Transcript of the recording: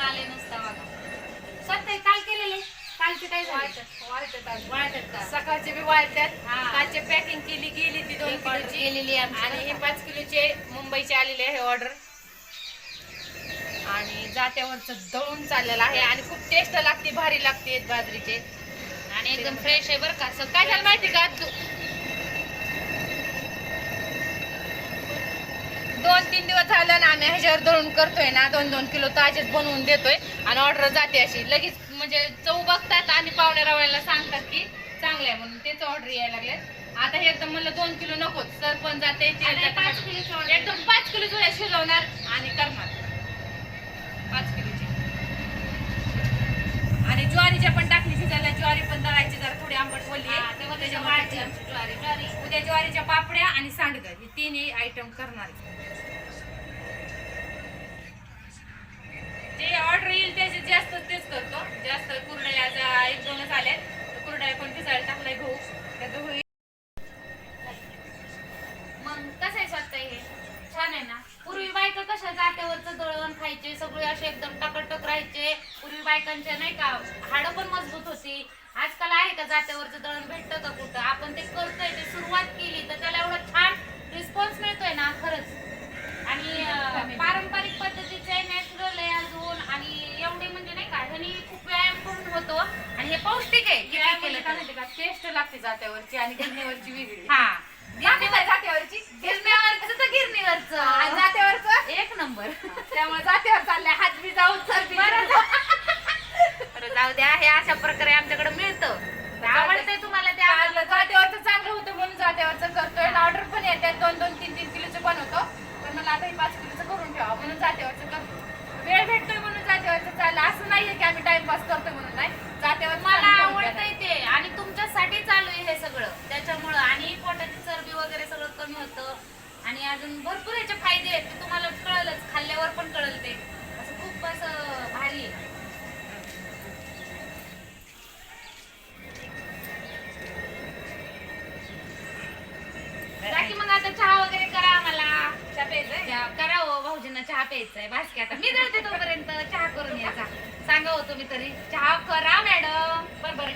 आले नसता बघा. स्वतः काल केलेले? कालचे काय झाले? वाळतात का? सकाळचे बी वाळत्यात. हा. कालचे पॅकिंग केली गेली ती दोन किलोची. आमची. आणि हे? पाच किलोचे मुंबईचे आलेले आहे ऑर्डर आणि जात्यावरच दळून चाललेलं आहे आणि खूप टेस्ट लागते भारी लागते बाजरीचे. आणि एकदम फ्रेश आहे बरं का. काय झालं माहिती का दो- दोन तीन दिवस झालं ना आम्ही ह्याच्यावर दळून करतोय ना दोन दोन किलो ताजेच बनवून देतोय आणि ऑर्डर जाते अशी. लगेच म्हणजे चव बघतात आणि पावण्या रावळ्याला सांगतात की चांगलं आहे म्हणून तेच ऑर्डर यायला लागले. आता हे एकदम म्हणलं दोन किलो नकोच सर पण जाते. एकदम पाच किलो जुळ्या शिजवणार आणि करणार. पाच किलोची. आणि ज्वारीच्या पण टाकली शिजायला ज्वारी पण दळायची जरा थोडी आंबट बोलली. ज्वारी उद्या ज्वारीच्या पापड्या आणि सांडगं हे तिन्ही आयटम करणार जे ऑर्डर येईल त्याचे जास्त तेच करतो. जास्त कुरडया एक दोनच आल्या. तर कुरडया पण पिसाळ टाकलाय गहू. त्या गहू मग कसं आहे स्वतः हे? छान आहे ना? पूर्वी बायका कशा जात्यावरचं दळण खायचे सगळे असे एकदम टकटक राहायचे. पूर्वी बायकांच्या नाही का हाडं पण मजबूत होती. आजकाल आहे का जात्यावरचं दळण भेटतं का कुठं? आपण ते करतोय ते सुरुवात केली तर त्याला एवढा छान रिस्पॉन्स मिळतोय ना खरंच आणि अं, पारंपरिक पद्धतीचे नॅचरल आहे अजून आणि एवढे म्हणजे नाही का ह्यानी खूप व्यायाम पण होतो आणि हे पौष्टिक आहे. किती केलं तरी. का? टेस्ट लागते जात्यावरची आणि गिरणीवरची वेगळी. हा. जात्यावरची? गिरण्यावरचं तर गिरणीवरचं. आणि जात्यावरचं? एक नंबर. त्यामुळे जात्यावर चाललंय. हात बी जाऊन बरं जाऊ द्या. हे अशा प्रकारे आमच्याकडे मिळतं. आवडतंय तुम्हाला ते आपलं जात्यावरचं चांगलं होतं म्हणून जात्यावरचं करतोय. ऑर्डर पण येतात. दोन दोन तीन तीन किलोचं बनवतो पण मला आता हे पाच किलोचं करून ठेवा म्हणून जात्यावरचं करतो वेळ भेटतोय म्हणून जात्यावरचं चाललं. असं नाहीये की आम्ही टाइमपास करतोय म्हणून नाही. मला आवडतंय ते. आणि तुमच्यासाठी चालू आहे हे सगळं. त्याच्यामुळं आणि पोटाची चरबी वगैरे सगळं कमी होतं. आणि अजून भरपूर याचे फायदे आहेत. ते तुम्हाला कळलंच. खाल्ल्यावर पण कळलं ते. असं खूप असं भारी आहे. बाकी मग आता चहा वगैरे करा आम्हाला. चहा प्यायचंय? चहा करा हो भाऊजींना चहा प्यायचा आहे बासकी आता मी जळते तोपर्यंत. चहा करून यायचा सांगा होतो मी तरी. चहा करा मॅडम. बरं बरं.